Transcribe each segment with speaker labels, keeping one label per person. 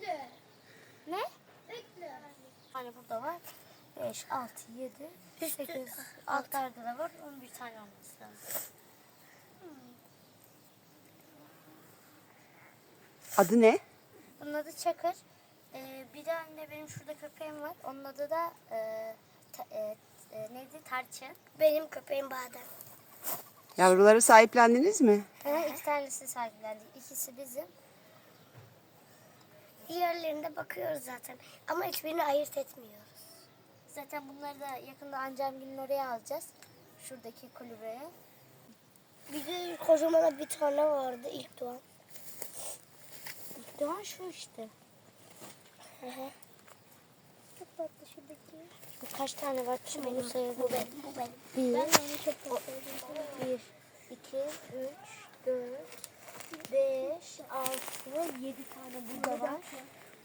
Speaker 1: gel. Ne? Hani burada var. 5, 6, 7, 8, 6 da var. 11 tane olması lazım.
Speaker 2: Adı ne?
Speaker 1: Bunun adı Çakır. Ee, bir tane de benim şurada köpeğim var. Onun adı da e, ta- e, e, neydi? Tarçın.
Speaker 3: Benim köpeğim Badem.
Speaker 2: Yavruları sahiplendiniz mi?
Speaker 1: Ha, iki tanesi sahiplendik. İkisi bizim.
Speaker 3: Diğerlerine bakıyoruz zaten. Ama hiçbirini ayırt etmiyoruz.
Speaker 1: Zaten bunları da yakında Ancamgil'in oraya alacağız. Şuradaki kulübeye.
Speaker 3: Bir de kocaman bir tane vardı ilk doğan.
Speaker 1: Doğan şu işte.
Speaker 3: Hı hı. Çok tatlı şuradaki.
Speaker 1: Kaç tane var? Şu benim sayalım.
Speaker 3: Bu benim. Bu benim.
Speaker 1: Bir,
Speaker 3: Ben onu çok sevdim.
Speaker 1: bir, iki, üç, dört, beş, altı, yedi tane burada var.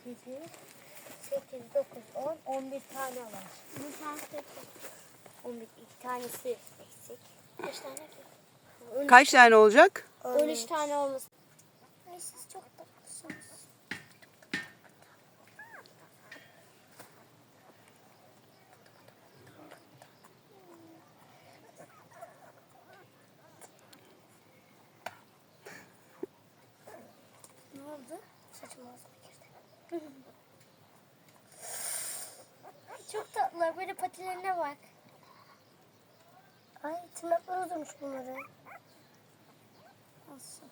Speaker 1: Yedi, sekiz, dokuz, on, on bir tane var.
Speaker 3: Bu tane
Speaker 1: On bir, iki tanesi eksik.
Speaker 3: Kaç tane ki?
Speaker 2: Kaç tane olacak?
Speaker 1: On üç tane olması.
Speaker 3: Ay siz çok tatlısınız.
Speaker 1: Ne oldu? Çok tatlılar. Böyle patilerine bak.
Speaker 3: Ay tırnakları uzamış bunların.
Speaker 1: Nasıl?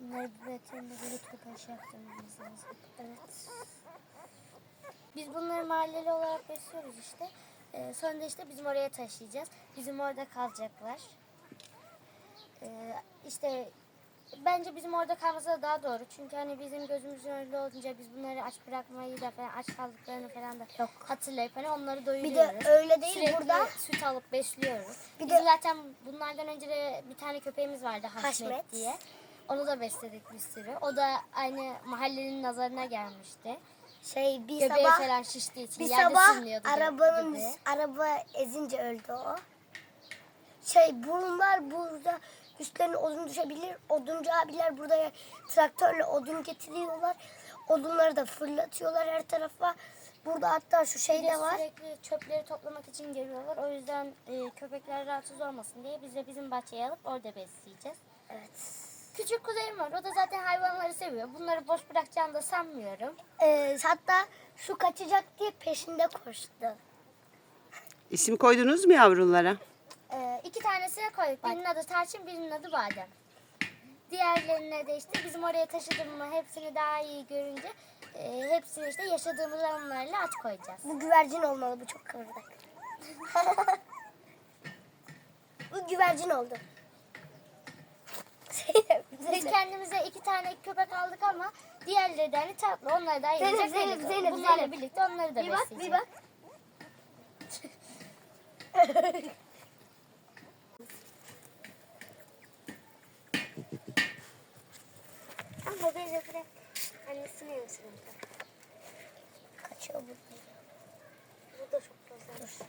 Speaker 1: Bunları bir bekleyin de böyle köpeş yaptırmamız lazım.
Speaker 3: Evet.
Speaker 1: Biz bunları mahalleli olarak besliyoruz işte. Ee, sonra işte bizim oraya taşıyacağız. Bizim orada kalacaklar. Ee, işte bence bizim orada kalması da daha doğru. Çünkü hani bizim gözümüzün önünde olunca biz bunları aç bırakmayı da falan aç kaldıklarını falan da
Speaker 3: Yok.
Speaker 1: hatırlayıp hani onları
Speaker 3: Bir
Speaker 1: doyuruyoruz.
Speaker 3: de öyle değil
Speaker 1: Sürekli
Speaker 3: burada.
Speaker 1: süt alıp besliyoruz.
Speaker 3: Bir
Speaker 1: Bir
Speaker 3: de-
Speaker 1: zaten bunlardan önce de bir tane köpeğimiz vardı Haşmet,
Speaker 3: Haşmet.
Speaker 1: diye. Onu da besledik bir sürü. O da aynı mahallenin nazarına gelmişti.
Speaker 3: Şey bir
Speaker 1: Göbeği
Speaker 3: sabah
Speaker 1: falan şiştiği için
Speaker 3: bir
Speaker 1: yerde
Speaker 3: sabah
Speaker 1: sürünüyordu
Speaker 3: arabanın araba ezince öldü o. Şey bunlar burada üstlerine odun düşebilir. Oduncu abiler burada traktörle odun getiriyorlar. Odunları da fırlatıyorlar her tarafa. Burada hatta şu şey
Speaker 1: de
Speaker 3: var.
Speaker 1: sürekli çöpleri toplamak için geliyorlar. O yüzden e, köpekler rahatsız olmasın diye biz de bizim bahçeye alıp orada besleyeceğiz.
Speaker 3: Evet.
Speaker 1: Küçük kuzeyim var. O da zaten hayvanları seviyor. Bunları boş bırakacağını da sanmıyorum.
Speaker 3: Ee, hatta şu kaçacak diye peşinde koştu.
Speaker 2: İsim koydunuz mu yavrulara?
Speaker 1: Koyduk. Birinin adı Tarçın, birinin adı Badem. Diğerlerine de işte bizim oraya taşıdığımı hepsini daha iyi görünce e, hepsini işte yaşadığımız alanlarla aç koyacağız.
Speaker 3: Bu güvercin olmalı. Bu çok kıvırdak. bu güvercin oldu.
Speaker 1: Biz kendimize iki tane köpek aldık ama diğerleri de hani tatlı. Onları da
Speaker 3: Zeynep,
Speaker 1: ayıracak
Speaker 3: Zeynep,
Speaker 1: değiliz.
Speaker 3: Zeynep,
Speaker 1: Bunlarla
Speaker 3: Zeynep.
Speaker 1: birlikte onları da
Speaker 3: Bir bak,
Speaker 1: besleyeceğiz.
Speaker 3: bir bak.
Speaker 1: Böyle bırak. Annesini yemesin.
Speaker 3: Kaçıyor bu.
Speaker 1: Bu da çok fazla.